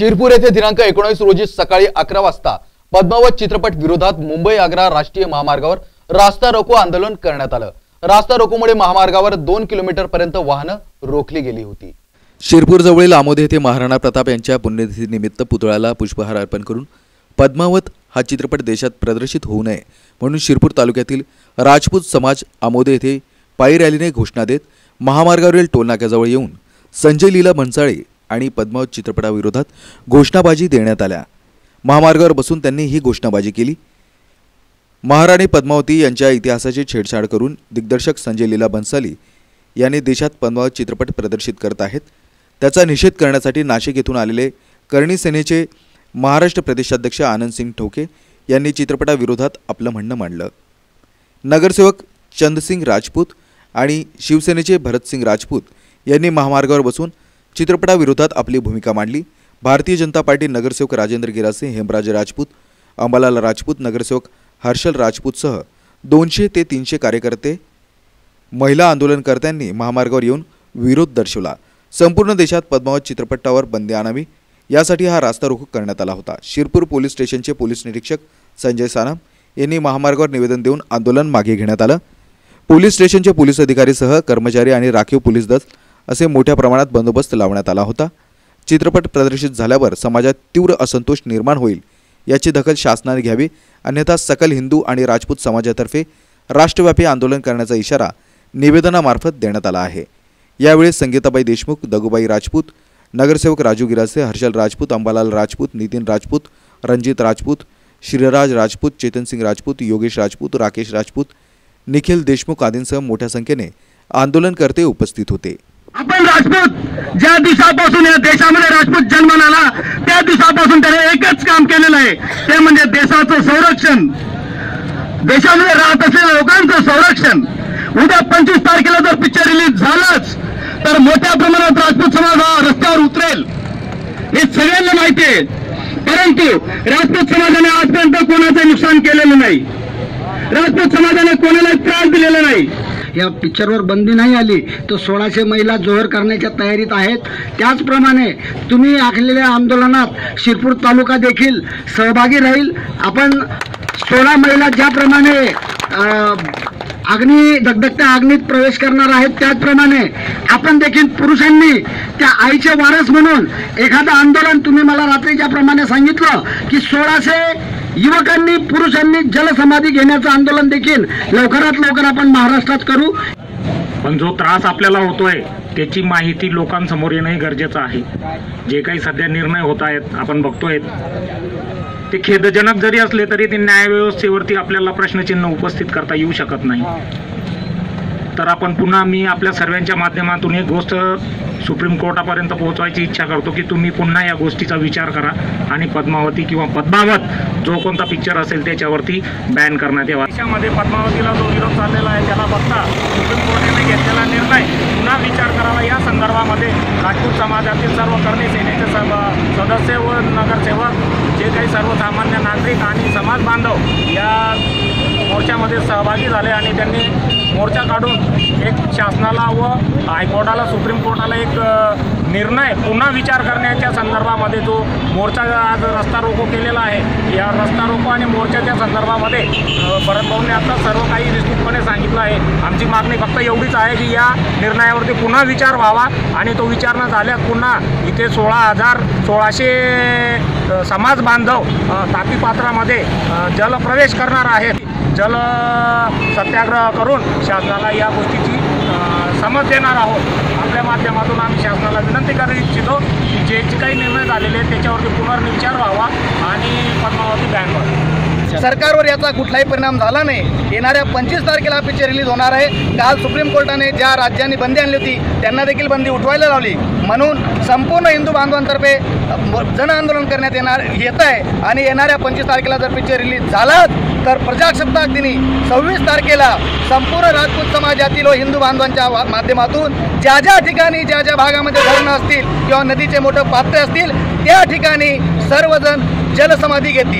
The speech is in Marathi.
शिरपूर येथे दिनांक एकोणीस रोजी सकाळी अकरा वाजता पद्मावत चित्रपट विरोधात मुंबई आग्रा राष्ट्रीय महामार्गावर रास्ता रोको आंदोलन करण्यात आलं. रास्ता रोकोमुळे महामार्गावर दोन किलोमीटर पर्यंत वाहनं रोखली गेली होती. शिरपूर जवळील आमोदे येथे महाराणा प्रताप यांच्या पुण्यतिथीनिमित्त पुतळ्याला पुष्पहार अर्पण करून पद्मावत हा चित्रपट देशात प्रदर्शित होऊ नये म्हणून शिरपूर तालुक्यातील राजपूत समाज आमोदे येथे पायी रॅलीने घोषणा देत महामार्गावरील टोलनाक्याजवळ येऊन संजय लीला भन्साळे आणि पद्मावत चित्रपटाविरोधात घोषणाबाजी देण्यात आल्या. महामार्गावर बसून त्यांनी ही घोषणाबाजी केली. महाराणी पद्मावती यांच्या इतिहासाची छेडछाड करून दिग्दर्शक संजय लीला बन्साली यांनी देशात पद्मावत चित्रपट प्रदर्शित करत आहेत. त्याचा निषेध करण्यासाठी नाशिक येथून आलेले करणी सेनेचे महाराष्ट्र प्रदेशाध्यक्ष आनंदसिंग ठोके यांनी चित्रपटाविरोधात आपलं म्हणणं मांडलं. नगरसेवक चंदसिंग राजपूत आणि शिवसेनेचे भरतसिंग राजपूत यांनी महामार्गावर बसून चित्रपटाविरोधात आपली भूमिका मांडली. भारतीय जनता पार्टी नगरसेवक राजेंद्र गिरासे हेमराज राजपूत अंबालाल राजपूत नगरसेवक हर्षल राजपूतसह दोनशे ते तीनशे कार्यकर्ते महिला आंदोलनकर्त्यांनी महामार्गावर येऊन विरोध दर्शवला. संपूर्ण देशात पद्मावत चित्रपटावर बंदी आणावी यासाठी हा रास्ता रोख करण्यात आला होता. शिरपूर पोलीस स्टेशनचे पोलीस निरीक्षक संजय सानम यांनी महामार्गावर निवेदन देऊन आंदोलन मागे घेण्यात आलं. पोलीस स्टेशनचे पोलीस अधिकारीसह कर्मचारी आणि राखीव पोलीस दल असे मोठ्या प्रमाणात बंदोबस्त लावण्यात आला होता. चित्रपट प्रदर्शित झाल्यावर समाजात तीव्र असंतोष निर्माण होईल याची दखल शासनाने घ्यावी अन्यथा सकल हिंदू आणि राजपूत समाजातर्फे राष्ट्रव्यापी आंदोलन करण्याचा इशारा निवेदनामार्फत देण्यात आला आहे. यावेळी संगीताबाई देशमुख दगुबाई राजपूत नगरसेवक राजू गिरासे हर्षल राजपूत अंबालाल राजपूत नितीन राजपूत रणजित राजपूत श्रीराज राजपूत चेतनसिंग राजपूत योगेश राजपूत राकेश राजपूत निखिल देशमुख आदींसह मोठ्या संख्येने आंदोलनकर्ते उपस्थित होते. आपण राजपूत ज्या दिवसापासून या देशामध्ये राजपूत जन्माला आला त्या दिवसापासून त्याने एकच काम केलेलं आहे. ते म्हणजे देशाचं संरक्षण. देशामध्ये राहत असलेल्या लोकांचं संरक्षण. उद्या पंचवीस तारखेला जर पिक्चर रिलीज झालाच तर मोठ्या प्रमाणात राजपूत समाज हा रस्त्यावर उतरेल. हे सगळ्यांना माहिती आहे. परंतु राजपूत समाजाने आजपर्यंत कोणाचं नुकसान केलेलं नाही. राजपूत समाजाने कोणाला त्रास दिलेला नाही. या पिक्चरवर बंदी नाही आली तर सोळाशे महिला जोहर करण्याच्या तयारीत आहेत. त्याचप्रमाणे तुम्ही आखलेल्या आंदोलनात शिरपूर तालुका देखील सहभागी राहील. आपण सोळा महिला ज्याप्रमाणे अग्नी दगदगत्या अग्नीत प्रवेश करणार आहेत त्याचप्रमाणे आपण देखील पुरुषांनी त्या आईचे वारस म्हणून एखादं आंदोलन तुम्ही मला रात्री ज्याप्रमाणे सांगितलं की सोळाशे युवकांनी पुरुषांनी जलसमाधी घेण्याचं आंदोलन देखील लवकरात लवकर आपण महाराष्ट्रात करू. पण जो त्रास आपल्याला होतोय त्याची माहिती लोकांसमोर येणंही गरजेचं आहे. जे काही सध्या निर्णय होत आहेत आपण बघतोय. ते खेदजनक जरी असले तरी ते न्यायव्यवस्थेवरती आपल्याला प्रश्नचिन्ह उपस्थित करता येऊ शकत नाही. तर आपण पुन्हा मी आपल्या सर्वांच्या माध्यमातून एक गोष्ट सुप्रीम कोर्टापर्यंत पोहोचवायची इच्छा करतो की तुम्ही पुन्हा या गोष्टीचा विचार करा आणि पद्मावती किंवा पद्मावत जो कोणता पिक्चर असेल त्याच्यावरती बॅन करण्यात यावा. देशामध्ये पद्मावतीला जो विरोध चाललेला आहे त्याला बघता सुप्रीम कोर्टाने घेतलेला निर्णय. पुन्हा विचार करावा. या संदर्भामध्ये राजपूत समाजातील सर्व करणी सेनेचे सर्व सदस्य व नगरसेवक जे काही सर्वसामान्य नागरिक आणि समाज बांधव या मोर्चामध्ये सहभागी झाले आणि त्यांनी मोर्चा काढून एक शासनाला व हायकोर्टाला सुप्रीम कोर्टाला एक निर्णय पुन्हा विचार करण्याच्या संदर्भामध्ये जो मोर्चा आज रस्ता रोको केलेला आहे या रस्ता रोको आणि मोर्चाच्या संदर्भामध्ये अ, भरत आता सर्व काही विस्तृतपणे सांगितलं आहे. आमची मागणी फक्त एवढीच आहे की या निर्णयावरती पुन्हा विचार व्हावा आणि तो विचार न झाल्यास पुन्हा इथे सोळा हजार सोळाशे समाज बांधव तापीपात्रामध्ये जलप्रवेश करणार आहेत. जल सत्याग्रह करून शासनाला या गोष्टीची समज देणार आहोत. आपल्या माध्यमातून आम्ही शासनाला विनंती करू इच्छितो की जे जे काही निर्णय झालेले आहेत त्याच्यावरती पुनर्विचार व्हावा आणि पद्मावती बॅन सरकारवर याचा कुठलाही परिणाम झाला नाही. येणाऱ्या पंचवीस तारखेला हा पिक्चर रिलीज होणार आहे. काल सुप्रीम कोर्टाने ज्या राज्यांनी बंदी आणली होती त्यांना देखील बंदी उठवायला लावली. म्हणून संपूर्ण हिंदू बांधवांतर्फे जन आंदोलन करण्यात येणार येत आहे. आणि येणाऱ्या पंचवीस तारखेला जर पिक्चर रिलीज झालाच तर प्रजासत्ताक दिनी सव्वीस तारखेला संपूर्ण राजपूत समाजातील व हिंदू बांधवांच्या माध्यमातून ज्या ज्या ठिकाणी ज्या ज्या भागामध्ये धरणं असतील किंवा नदीचे मोठं पात्र असतील त्या ठिकाणी सर्वजण जलसमाधी घेतील.